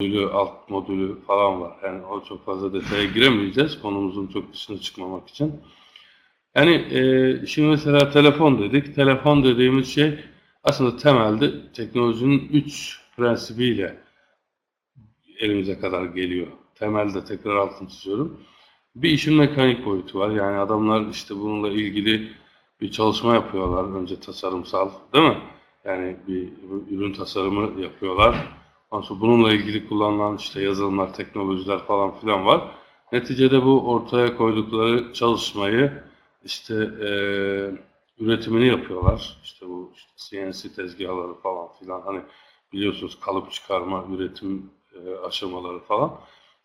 modülü, alt modülü falan var. Yani o çok fazla detaya giremeyeceğiz konumuzun çok dışına çıkmamak için. Yani e, şimdi mesela telefon dedik. Telefon dediğimiz şey aslında temelde teknolojinin üç prensibiyle elimize kadar geliyor. Temelde tekrar altını çiziyorum. Bir işin mekanik boyutu var. Yani adamlar işte bununla ilgili bir çalışma yapıyorlar. Önce tasarımsal, değil mi? Yani bir ürün tasarımı yapıyorlar. Bununla ilgili kullanılan işte yazılımlar, teknolojiler falan filan var. Neticede bu ortaya koydukları çalışmayı işte eee, üretimini yapıyorlar. İşte bu işte CNC tezgahları falan filan hani biliyorsunuz kalıp çıkarma, üretim eee, aşamaları falan.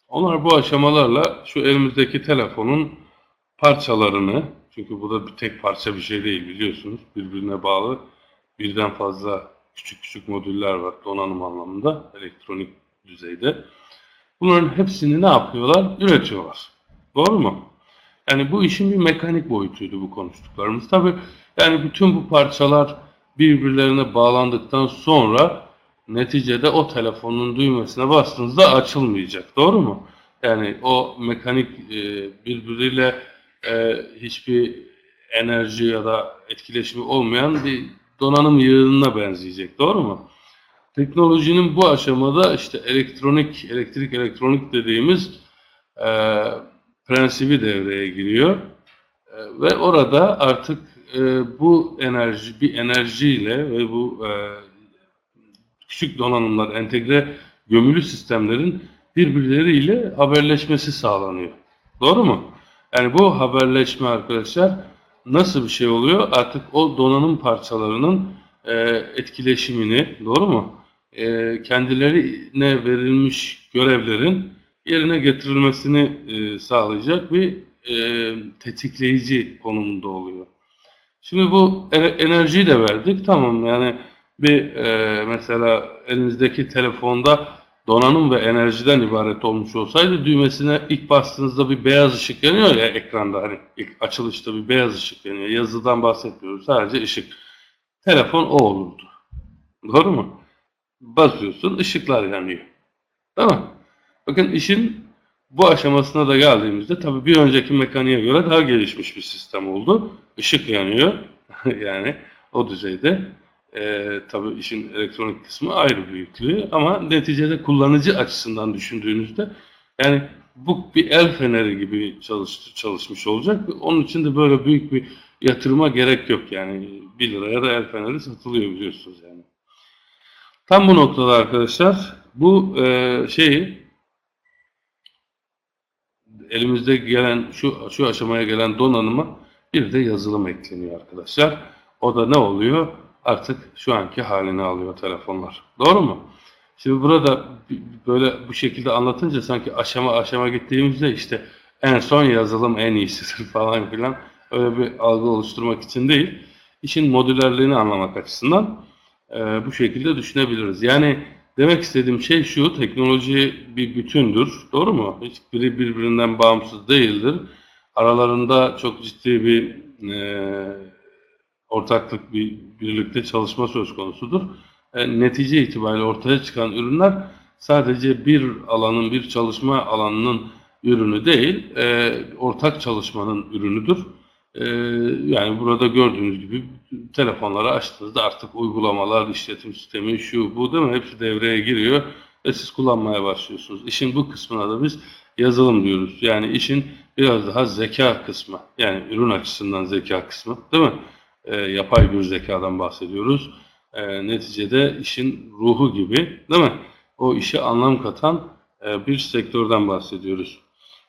Onlar bu aşamalarla şu elimizdeki telefonun parçalarını, çünkü bu da bir tek parça bir şey değil biliyorsunuz, birbirine bağlı birden fazla küçük küçük modüller var donanım anlamında, elektronik düzeyde. Bunların hepsini ne yapıyorlar? Üretiyorlar. Doğru mu? Yani bu işin bir mekanik boyutuydu bu konuştuklarımız. Tabii yani bütün bu parçalar birbirlerine bağlandıktan sonra neticede o telefonun düğmesine bastığınızda açılmayacak. Doğru mu? Yani o mekanik e, birbiriyle e, hiçbir enerji ya da etkileşimi olmayan bir donanım yığınına benzeyecek. Doğru mu? Teknolojinin bu aşamada işte elektronik, elektrik elektronik dediğimiz e, prensibi devreye giriyor. E, ve orada artık e, bu enerji, bir enerjiyle ve bu e, küçük donanımlar, entegre gömülü sistemlerin birbirleriyle haberleşmesi sağlanıyor. Doğru mu? Yani bu haberleşme arkadaşlar nasıl bir şey oluyor? Artık o donanım parçalarının e, etkileşimini, doğru mu? E, kendilerine verilmiş görevlerin yerine getirilmesini e, sağlayacak bir e, tetikleyici konumunda oluyor. Şimdi bu e- enerjiyi de verdik. Tamam yani bir e, mesela elinizdeki telefonda donanım ve enerjiden ibaret olmuş olsaydı düğmesine ilk bastığınızda bir beyaz ışık yanıyor ya ekranda hani ilk açılışta bir beyaz ışık yanıyor. Yazıdan bahsetmiyoruz sadece ışık. Telefon o olurdu. Doğru mu? Basıyorsun ışıklar yanıyor. Değil mi? Bakın işin bu aşamasına da geldiğimizde tabii bir önceki mekaniğe göre daha gelişmiş bir sistem oldu. Işık yanıyor. yani o düzeyde. Ee, tabii işin elektronik kısmı ayrı büyüklüğü ama neticede kullanıcı açısından düşündüğünüzde yani bu bir el feneri gibi çalış, çalışmış olacak. Onun için de böyle büyük bir yatırıma gerek yok yani 1 liraya da el feneri satılıyor biliyorsunuz yani. Tam bu noktada arkadaşlar bu e, şeyi elimizde gelen şu şu aşamaya gelen donanıma bir de yazılım ekleniyor arkadaşlar. O da ne oluyor? Artık şu anki halini alıyor telefonlar. Doğru mu? Şimdi burada böyle bu şekilde anlatınca sanki aşama aşama gittiğimizde işte en son yazılım en iyisidir falan filan öyle bir algı oluşturmak için değil. İşin modülerliğini anlamak açısından e, bu şekilde düşünebiliriz. Yani demek istediğim şey şu, teknoloji bir bütündür, doğru mu? Hiçbiri birbirinden bağımsız değildir. Aralarında çok ciddi bir e, ortaklık, bir birlikte çalışma söz konusudur. E, netice itibariyle ortaya çıkan ürünler sadece bir alanın, bir çalışma alanının ürünü değil, e, ortak çalışmanın ürünüdür. E, yani burada gördüğünüz gibi telefonları açtığınızda artık uygulamalar, işletim sistemi, şu bu değil mi? Hepsi devreye giriyor ve siz kullanmaya başlıyorsunuz. İşin bu kısmına da biz yazılım diyoruz. Yani işin biraz daha zeka kısmı. Yani ürün açısından zeka kısmı değil mi? E, yapay bir zekadan bahsediyoruz. E, neticede işin ruhu gibi değil mi? O işe anlam katan e, bir sektörden bahsediyoruz.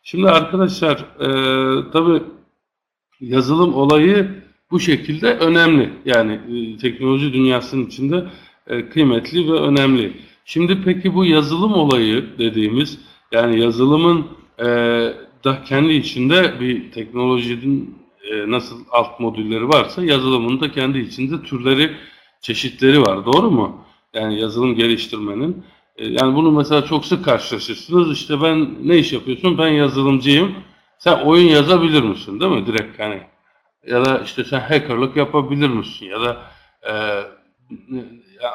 Şimdi arkadaşlar e, tabii yazılım olayı bu şekilde önemli. Yani e, teknoloji dünyasının içinde e, kıymetli ve önemli. Şimdi peki bu yazılım olayı dediğimiz yani yazılımın e, da kendi içinde bir teknolojinin e, nasıl alt modülleri varsa yazılımın da kendi içinde türleri, çeşitleri var. Doğru mu? Yani yazılım geliştirmenin. E, yani bunu mesela çok sık karşılaşırsınız. İşte ben ne iş yapıyorsun? Ben yazılımcıyım. Sen oyun yazabilir misin? Değil mi? Direkt hani ya da işte sen hackerlık yapabilir misin? Ya da e,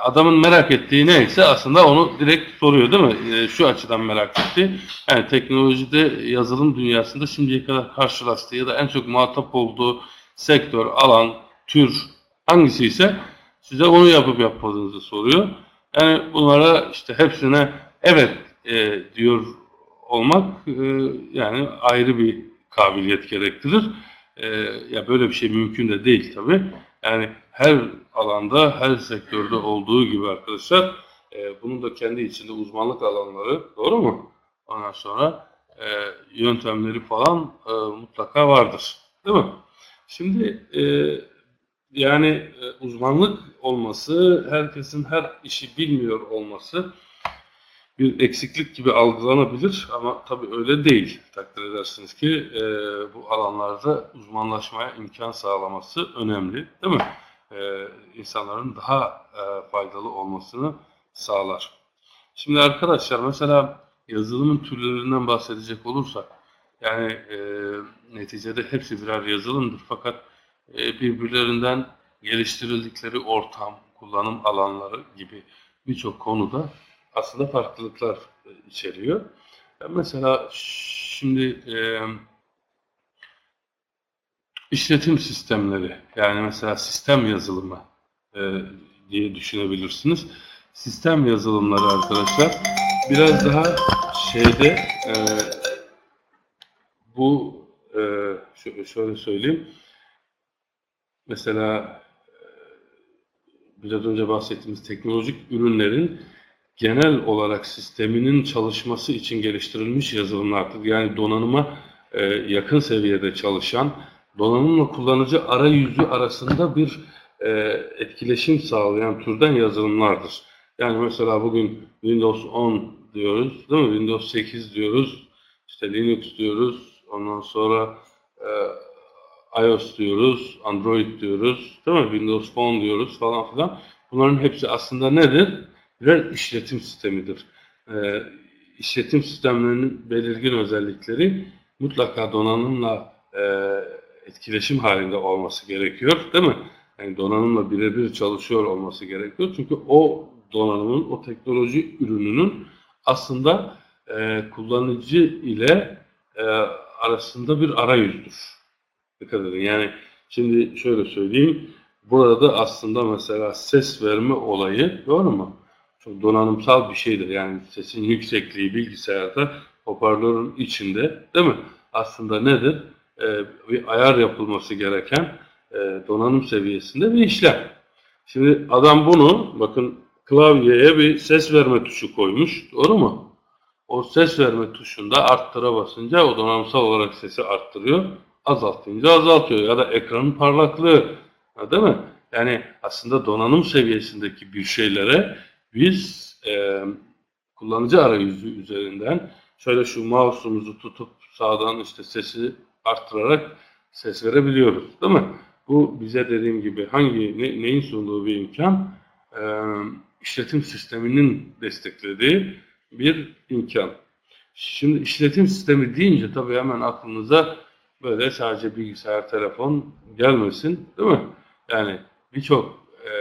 adamın merak ettiği neyse aslında onu direkt soruyor değil mi? E, şu açıdan merak etti. Yani teknolojide yazılım dünyasında şimdiye kadar karşılaştığı ya da en çok muhatap olduğu sektör, alan, tür hangisi ise size onu yapıp yapmadığınızı soruyor. Yani bunlara işte hepsine evet e, diyor olmak e, yani ayrı bir kabiliyet gerektirir. E, ya böyle bir şey mümkün de değil tabii. Yani her alanda, her sektörde olduğu gibi arkadaşlar e, bunun da kendi içinde uzmanlık alanları, doğru mu? Ondan sonra e, yöntemleri falan e, mutlaka vardır. Değil mi? Şimdi e, yani e, uzmanlık olması, herkesin her işi bilmiyor olması bir eksiklik gibi algılanabilir ama tabii öyle değil. Takdir edersiniz ki e, bu alanlarda uzmanlaşmaya imkan sağlaması önemli, değil mi? E, insanların daha e, faydalı olmasını sağlar. Şimdi arkadaşlar mesela yazılımın türlerinden bahsedecek olursak, yani e, neticede hepsi birer yazılımdır fakat e, birbirlerinden geliştirildikleri ortam, kullanım alanları gibi birçok konuda aslında farklılıklar e, içeriyor. Mesela şimdi e, işletim sistemleri yani mesela sistem yazılımı e, diye düşünebilirsiniz. Sistem yazılımları arkadaşlar biraz daha şeyde e, bu e, şöyle söyleyeyim. Mesela biraz önce bahsettiğimiz teknolojik ürünlerin genel olarak sisteminin çalışması için geliştirilmiş yazılımlardır. Yani donanıma e, yakın seviyede çalışan, donanımla kullanıcı arayüzü arasında bir e, etkileşim sağlayan türden yazılımlardır. Yani mesela bugün Windows 10 diyoruz, değil mi? Windows 8 diyoruz, işte Linux diyoruz, ondan sonra e, iOS diyoruz, Android diyoruz, değil mi? Windows Phone diyoruz falan filan. Bunların hepsi aslında nedir? Birer işletim sistemidir. Ee, işletim sistemlerinin belirgin özellikleri mutlaka donanımla e, etkileşim halinde olması gerekiyor, değil mi? Yani donanımla birebir çalışıyor olması gerekiyor. Çünkü o donanımın, o teknoloji ürününün aslında e, kullanıcı ile e, arasında bir arayüzdür. Dikkat edin. Yani şimdi şöyle söyleyeyim. Burada aslında mesela ses verme olayı doğru mu? Çok donanımsal bir şeydir. Yani sesin yüksekliği bilgisayarda hoparlörün içinde değil mi? Aslında nedir? Ee, bir ayar yapılması gereken e, donanım seviyesinde bir işlem. Şimdi adam bunu bakın klavyeye bir ses verme tuşu koymuş. Doğru mu? O ses verme tuşunda arttıra basınca o donanımsal olarak sesi arttırıyor azaltınca azaltıyor ya da ekranın parlaklığı değil mi? Yani aslında donanım seviyesindeki bir şeylere biz e, kullanıcı arayüzü üzerinden şöyle şu mouse'umuzu tutup sağdan işte sesi arttırarak ses verebiliyoruz değil mi? Bu bize dediğim gibi hangi ne, neyin sunduğu bir imkan? E, işletim sisteminin desteklediği bir imkan. Şimdi işletim sistemi deyince tabii hemen aklınıza böyle sadece bilgisayar, telefon gelmesin değil mi? Yani birçok e,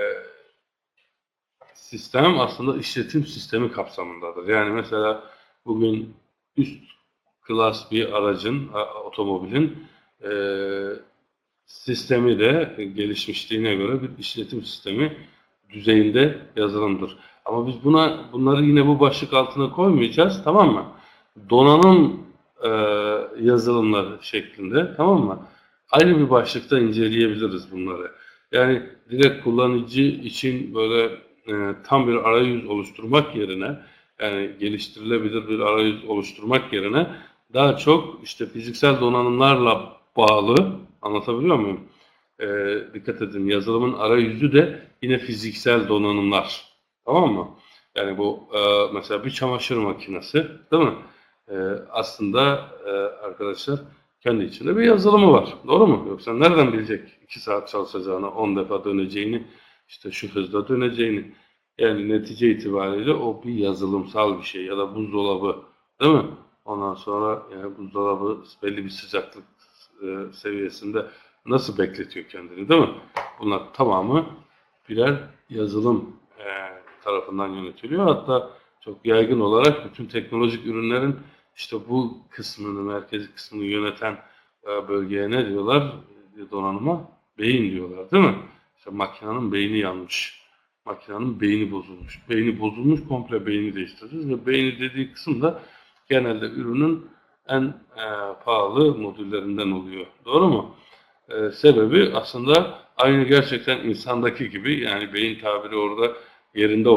sistem aslında işletim sistemi kapsamındadır. Yani mesela bugün üst klas bir aracın, otomobilin e, sistemi de gelişmişliğine göre bir işletim sistemi düzeyinde yazılımdır. Ama biz buna bunları yine bu başlık altına koymayacağız, tamam mı? Donanım e, yazılımları şeklinde tamam mı? Aynı bir başlıkta inceleyebiliriz bunları. Yani direkt kullanıcı için böyle e, tam bir arayüz oluşturmak yerine yani geliştirilebilir bir arayüz oluşturmak yerine daha çok işte fiziksel donanımlarla bağlı anlatabiliyor muyum? E, dikkat edin yazılımın arayüzü de yine fiziksel donanımlar. Tamam mı? Yani bu e, mesela bir çamaşır makinesi değil mi? e, aslında e, arkadaşlar kendi içinde bir yazılımı var. Doğru mu? Yoksa nereden bilecek 2 saat çalışacağını, 10 defa döneceğini, işte şu hızda döneceğini. Yani netice itibariyle o bir yazılımsal bir şey ya da buzdolabı değil mi? Ondan sonra yani buzdolabı belli bir sıcaklık e, seviyesinde nasıl bekletiyor kendini değil mi? Bunlar tamamı birer yazılım e, tarafından yönetiliyor. Hatta çok yaygın olarak bütün teknolojik ürünlerin işte bu kısmını, merkezi kısmını yöneten e, bölgeye ne diyorlar? Donanıma beyin diyorlar değil mi? İşte makinenin beyni yanmış. Makinenin beyni bozulmuş. Beyni bozulmuş komple beyni değiştireceğiz ve beyni dediği kısım da genelde ürünün en e, pahalı modüllerinden oluyor. Doğru mu? E, sebebi aslında aynı gerçekten insandaki gibi yani beyin tabiri orada yerinde